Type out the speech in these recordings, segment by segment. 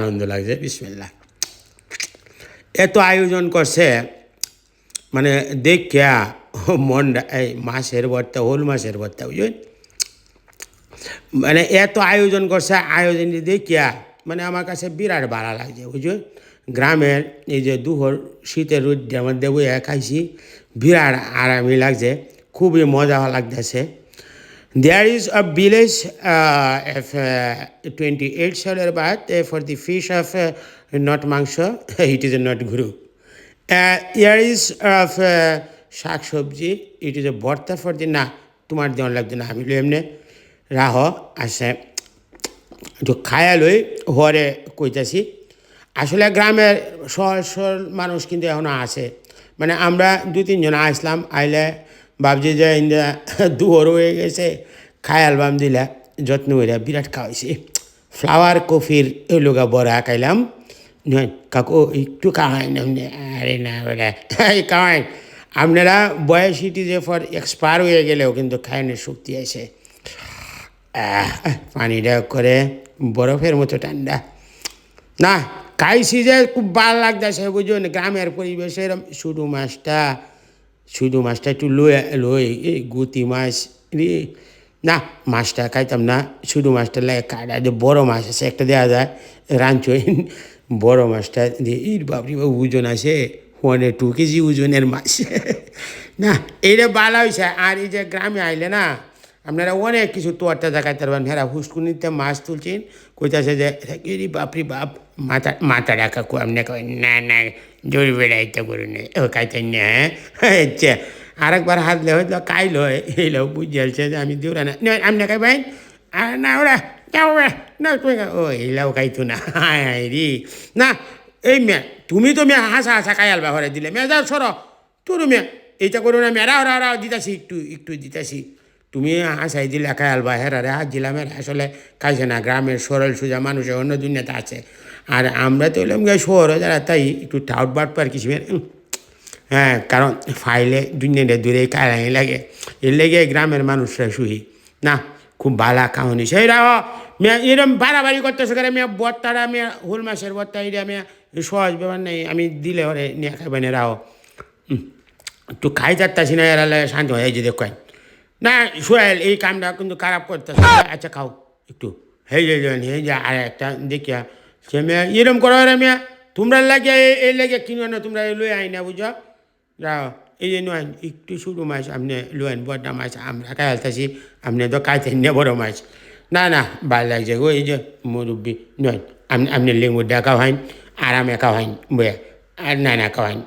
আনন্দ লাগছে বিসমিল্লা এত আয়োজন করছে মানে দেখিয়া মনটা, এই মাছের ভর্তা, হোল মাছের ভর্তা বুঝলেন মানে এত আয়োজন করছে, আয়োজন দেখিয়া মানে আমার কাছে বিরাট ভালো লাগছে বুঝলেন গ্রামের এই যে দুহর শীতের রোদের মধ্যে বইয়া খাইছি, বিরাট আরামই লাগছে, খুবই মজা লাগতেছে। There is a village uh, of uh, 28 solar baht uh, for the fish of uh, not mangsho. it is not guru. Uh, here is of uh, শাক সবজি ইট ইজ এ ভর্তা ফর দি না তোমার দেওয়ার লাগছে না আমি এমনি রাহ আসে একটু খায়া লই হরে কইতাছি আসলে গ্রামের সহজ সরল মানুষ কিন্তু এখনও আছে মানে আমরা দু তিনজন আসলাম আইলে ভাবছি যে ইন্দা হয়ে গেছে খায় অ্যালবাম দিলা, যত্ন করে বিরাট খাওয়াইছি। ফ্লাওয়ার, কফির এলোগা বড়া খাইলাম। নয় কাকু, একটু না। আরে না বলে, এই খাওয়াই। আপনারা বয়সীটি যে ফর এক্সপায়ার হয়ে গেলেও কিন্তু খায়নের শক্তি আছে। পানিটা করে বরফের মতো ঠান্ডা। না, খাইছি যে খুব ভালো লাগতেছে, বুঝুন, গ্রামের পরিবেশের শুধু মাছটা। শুধু মাছটা একটু লই লই এই গুতি মাছ রে না মাছটা খাইতাম না শুধু মাছটা লাগে কাটা যে বড়ো মাছ আছে একটা দেওয়া যায় রাঞ্চইন বড় মাছটা দিয়ে ইর বাবরি বাবু ওজন আছে ওয়ানে টু কেজি ওজনের মাছ না এটা বালা হয়েছে আর এই যে গ্রামে আইলে না আপনারা অনেক কিছু তোয়ারটা দেখাইতে পারবেন। হেরা হুসকুনিতে মাছ তুলছেন কইতাছে যে এরি বাপরি বাপ মাথা মাথা রাখা কো আপনি কই না না জোর বেড়াইতে করুন ও খাইতেন না হ্যাঁ? আচ্ছা আরেকবার হাতলে হয়তো কাইল হয় এইলেও বুঝিয়ালছে যে আমি দিওরা না না, আপনি খাইবেন আর না ওরা যাও না তুমি ও এইলাও খাইতো না হায় রে। না এই মেয়ে তুমি তো মেয়ে হাসা হাসা খাইয়াল ব্যবহারে দিলে। মেয়ে যাও সরো। তোর মেয়ে এইটা করো না মেয়েরা ওরা ওরা দিতাছি একটু একটু দিতাছি। তুমি হাসাই দিলে খায়াল বা হেরারে হাত দিলাম আসলে খাইছে না, গ্রামের সরল সোজা মানুষের অন্য দুনিয়াতে আছে। আর আমরা তো এলাম গে শহরে যারা, তাই একটু টাউট বাট পার কিছু হ্যাঁ কারণ ফাইলে দুনিয়াটা দূরে কালাই লাগে। এর লেগে গ্রামের মানুষরা শুই না, খুব ভালা খাওয়ানি সেই রাহ মেয়ে এরম বাড়াবাড়ি করতেছে করে মেয়ে বত্তারা মেয়ে হুল মাসের বত্তা এটা মেয়ে সহজ ব্যাপার নেই, আমি দিলে ওরে নিয়ে খাইবেন রাও। একটু খাই যাচ্তাছি না এরা শান্ত হয়ে যে দেখেন না, সোহেল, এই কামটা কিন্তু খারাপ করতেছে। আচ্ছা খাও, একটু। হয়ে যে হয়ে যা আর একটা, দেখিয়া। সে মেয়ে, এরম করো রে মেয়ে, তোমরা লাগে এই- লেগে কিনো না, তোমরা লই আই না, বুঝো? যাও, এই যে নয় একটু শুরু মাছ আপনি লোয়েন বড়টা মাছ আমরা খাইতেছি আপনি তো খাইতেন না, বড় মাছ না না, ভালো লাগছে গো এই যে মুরব্বী নয় আপনি আপনি লেবু ডা খাওয়াইন আরামে খাওয়াইন, বয়া, আর না না, খাওয়াইন।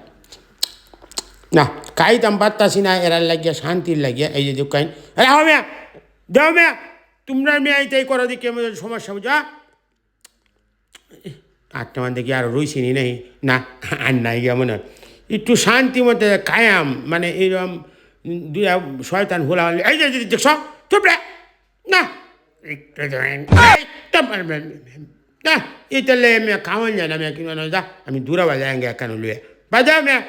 না খাইতাম পারতাছি না এরা লাগিয়া শান্তির লাগিয়া এই যে দোকান আরে হো মেয়া দেও মেয়া তোমরা মেয়ে এইটাই করো দিকে আমাদের সমস্যা বুঝা আটটা মান দেখি আর রইছিনি নেই। না আর নাই গিয়া মনে। একটু শান্তি মতে কায়াম মানে এরকম দুয়া শয়তান হোলা এই যে যে দেখছ? তোমরা না দেবেন, একটু পারবেন। না এটা লে মেয়ে খাওয়ান যায় না মেয়ে কিনো না। যা আমি দূরে বাজায় কেন লুয়ে বাজাও মেয়ে